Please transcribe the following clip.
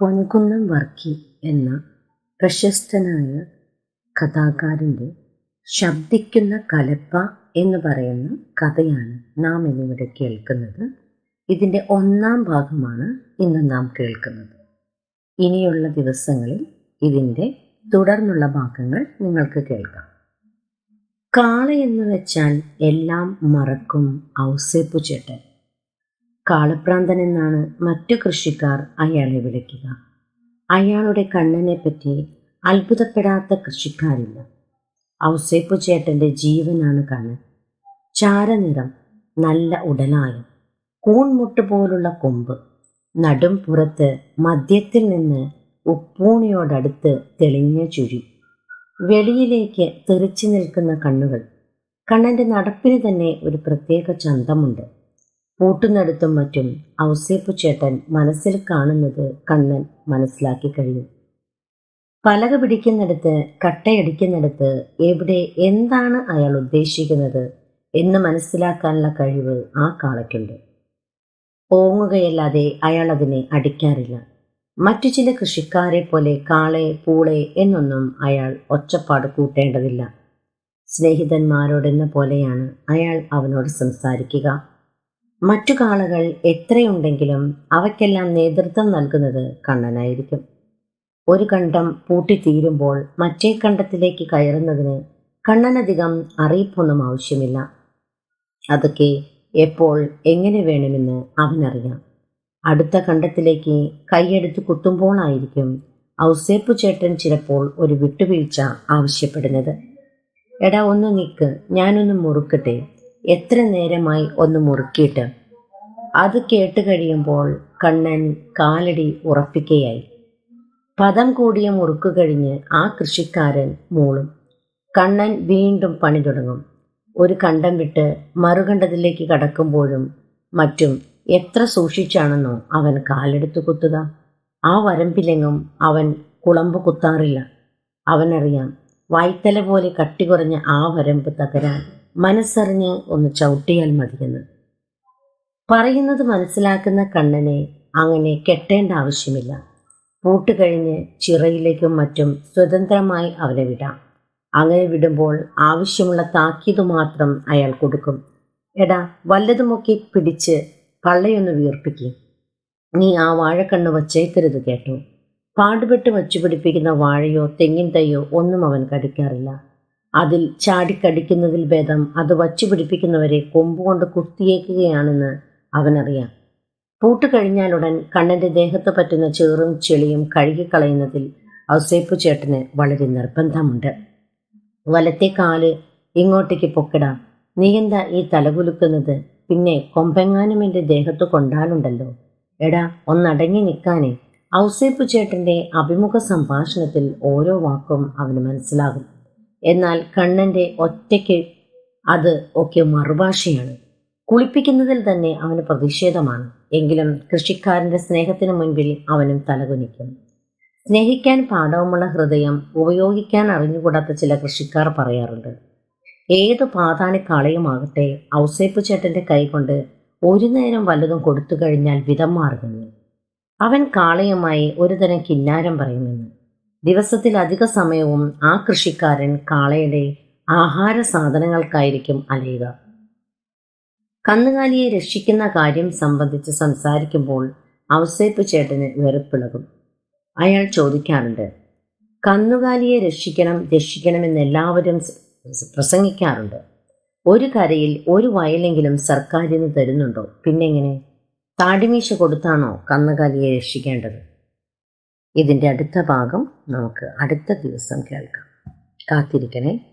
പൊൻകുന്നം വർക്കി എന്ന പ്രശസ്തനായ കഥാകാരന്റെ ശബ്ദിക്കുന്ന കലപ്പ എന്ന് പറയുന്ന കഥയാണ് നാം ഇന്നിവിടെ കേൾക്കുന്നത്. ഇതിന്റെ ഒന്നാം ഭാഗമാണ് ഇന്ന് നാം കേൾക്കുന്നത്. ഇനിയുള്ള ദിവസങ്ങളിൽ ഇതിന്റെ തുടർന്നുള്ള ഭാഗങ്ങൾ നിങ്ങൾക്ക് കേൾക്കാം. കാള എന്ന് വെച്ചാൽ എല്ലാം മറക്കും ഔസേപ്പു ചേട്ടൻ കാളപ്രാന്തൻ എന്നാണ് മറ്റു കൃഷിക്കാർ അയാളെ വിളിക്കുക. അയാളുടെ കണ്ണനെ പറ്റി അത്ഭുതപ്പെടാത്ത കൃഷിക്കാരില്ല. ഔസേപ്പു ചേട്ടന്റെ ജീവനാണ് കണ്ണൻ ചാരനിറം നല്ല ഉടലായം കൂൺമുട്ട് പോലുള്ള കൊമ്പ് നടും പുറത്ത് മദ്യത്തിൽ നിന്ന് ഉപ്പൂണിയോടടുത്ത് തെളിഞ്ഞ ചുഴി വെളിയിലേക്ക് തെറിച്ചു നിൽക്കുന്ന കണ്ണുകൾ. കണ്ണന്റെ നടപ്പിന് തന്നെ ഒരു പ്രത്യേക ചന്തമുണ്ട്. പൂട്ടുന്നിടത്തും മറ്റും ഔസേപ്പു ചേട്ടൻ മനസ്സിൽ കാണുന്നത് കണ്ണൻ മനസ്സിലാക്കി കഴിയും പലക പിടിക്കുന്നിടത്ത് കട്ടയടിക്കുന്നിടത്ത് എവിടെ എന്താണ് അയാൾ ഉദ്ദേശിക്കുന്നത് എന്ന് മനസ്സിലാക്കാനുള്ള കഴിവ് ആ കാളയ്ക്കുണ്ട്. ഓങ്ങുകയല്ലാതെ അയാൾ അതിനെ അടിക്കാറില്ല. മറ്റു ചില കൃഷിക്കാരെ പോലെ കാളെ പൂളെ എന്നൊന്നും അയാൾ ഒച്ചപ്പാട് കൂട്ടേണ്ടതില്ല. സ്നേഹിതന്മാരോടെന്ന പോലെയാണ് അയാൾ അവനോട് സംസാരിക്കുക. മറ്റു കാളകൾ എത്രയുണ്ടെങ്കിലും അവയ്ക്കെല്ലാം നേതൃത്വം നൽകുന്നത് കണ്ണനായിരിക്കും. ഒരു കണ്ടം പൂട്ടിത്തീരുമ്പോൾ മറ്റേ കണ്ടത്തിലേക്ക് കയറുന്നതിന് കണ്ണനധികം അറിയിപ്പൊന്നും ആവശ്യമില്ല. അതൊക്കെ എപ്പോൾ എങ്ങനെ വേണമെന്ന് അവനറിയാം. അടുത്ത കണ്ടത്തിലേക്ക് കൈയെടുത്ത് കുത്തുമ്പോളായിരിക്കും ഔസേപ്പു ചേട്ടൻ ചിലപ്പോൾ ഒരു വിട്ടുവീഴ്ച ആവശ്യപ്പെടുന്നത്. എടാ ഒന്ന് നിൽക്ക് ഞാനൊന്ന് മുറുക്കട്ടെ. എത്ര നേരമായി ഒന്ന് മുറുക്കിയിട്ട്. അത് കേട്ട് കഴിയുമ്പോൾ കണ്ണൻ കാലടി ഉറപ്പിക്കുകയായി പദം കൂടിയ മുറുക്ക് കഴിഞ്ഞ് ആ കൃഷിക്കാരൻ മൂളും. കണ്ണൻ വീണ്ടും പണി തുടങ്ങും. ഒരു കണ്ടം വിട്ട് മറുകണ്ടത്തിലേക്ക് കടക്കുമ്പോഴും മറ്റും എത്ര സൂക്ഷിച്ചാണെന്നോ അവൻ കാലെടുത്ത് കുത്തുക. ആ വരമ്പിലെങ്ങും അവൻ കുളമ്പ് കുത്താറില്ല. അവനറിയാം വായ്ത്തല പോലെ കട്ടി കുറഞ്ഞ ആ വരമ്പ് തകരാൻ മനസ്സറിഞ്ഞ് ഒന്ന് ചവിട്ടിയാൽ മതിയെന്ന് പറയുന്നത് മനസ്സിലാക്കുന്ന കണ്ണനെ അങ്ങനെ കെട്ടേണ്ട ആവശ്യമില്ല. പൂട്ട് കഴിഞ്ഞ് ചിറയിലേക്കും മറ്റും സ്വതന്ത്രമായി അവനെ വിടാം. അങ്ങനെ വിടുമ്പോൾ ആവശ്യമുള്ള താക്കീത് മാത്രം അയാൾ കൊടുക്കും. എടാ വല്ലതുമൊക്കെ പിടിച്ച് പള്ളയൊന്ന് വീർപ്പിക്കും. നീ ആ വാഴക്കണ്ണ് വച്ചേക്കരുത് കേട്ടോ. പാടുപെട്ട് വച്ചുപിടിപ്പിക്കുന്ന വാഴയോ തെങ്ങിൻ തൈയോ ഒന്നും അവൻ കടിക്കാറില്ല. അതിൽ ചാടിക്കടിക്കുന്നതിൽ ഭേദം അത് വച്ചു പിടിപ്പിക്കുന്നവരെ കൊമ്പുകൊണ്ട് കുത്തിയേക്കുകയാണെന്ന് അവനറിയാം. പൂട്ട് കഴിഞ്ഞാലുടൻ കണ്ണന്റെ ദേഹത്ത് പറ്റുന്ന ചേറും ചെളിയും കഴുകിക്കളയുന്നതിൽ ഔസേപ്പു ചേട്ടന് വളരെ നിർബന്ധമുണ്ട്. വലത്തെ കാൽ ഇങ്ങോട്ടേക്ക് പൊക്കിടാം. നീ എന്താ ഈ തലകുലുക്കുന്നത് പിന്നെ കൊമ്പെങ്ങാനും എന്റെ ദേഹത്ത് കൊണ്ടാലുണ്ടല്ലോ. എടാ ഒന്നടങ്ങി നിൽക്കാനേ ഔസേപ്പു ചേട്ടന്റെ അഭിമുഖ സംഭാഷണത്തിൽ ഓരോ വാക്കും അവന് മനസ്സിലാകും. എന്നാൽ കണ്ണന്റെ ഒറ്റയ്ക്ക് അത് ഒക്കെ മറുഭാഷയാണ്. കുളിപ്പിക്കുന്നതിൽ തന്നെ അവന് പ്രതിഷേധമാണ്. എങ്കിലും കൃഷിക്കാരന്റെ സ്നേഹത്തിന് മുൻപിൽ അവനും തലകുനിക്കും. സ്നേഹിക്കാൻ പാഠവുമുള്ള ഹൃദയം ഉപയോഗിക്കാൻ അറിഞ്ഞുകൂടാത്ത ചില കൃഷിക്കാർ പറയാറുണ്ട്. ഏതു പാതാണിക്കാളയുമാകട്ടെ ഔസേപ്പ് ചേട്ടന്റെ കൈകൊണ്ട് ഒരു നേരം വല്ലതും കൊടുത്തു കഴിഞ്ഞാൽ വിധം മാറുമെന്ന്. അവൻ കാളയുമായി ഒരുതരം കിന്നാരം പറയുമെന്ന്. ദിവസത്തിൽ അധിക സമയവും ആ കൃഷിക്കാരൻ കാളയുടെ ആഹാര സാധനങ്ങൾക്കായിരിക്കും അലയുക. കന്നുകാലിയെ രക്ഷിക്കുന്ന കാര്യം സംബന്ധിച്ച് സംസാരിക്കുമ്പോൾ ഔസേപ്പ് ചേട്ടന് വെറുപ്പിളകും. അയാൾ ചോദിക്കാറുണ്ട് കന്നുകാലിയെ രക്ഷിക്കണം രക്ഷിക്കണമെന്ന് എല്ലാവരും പ്രസംഗിക്കാറുണ്ട്. ഒരു കരയിൽ ഒരു വയലെങ്കിലും സർക്കാരിന് തരുന്നുണ്ടോ? പിന്നെങ്ങനെ? താടിമീശ കൊടുത്താണോ കന്നുകാലിയെ രക്ഷിക്കേണ്ടത്? ഇതിന്റെ അടുത്ത ഭാഗം നമുക്ക് അടുത്ത ദിവസം കേൾക്കാം. കാത്തിരിക്കണേ.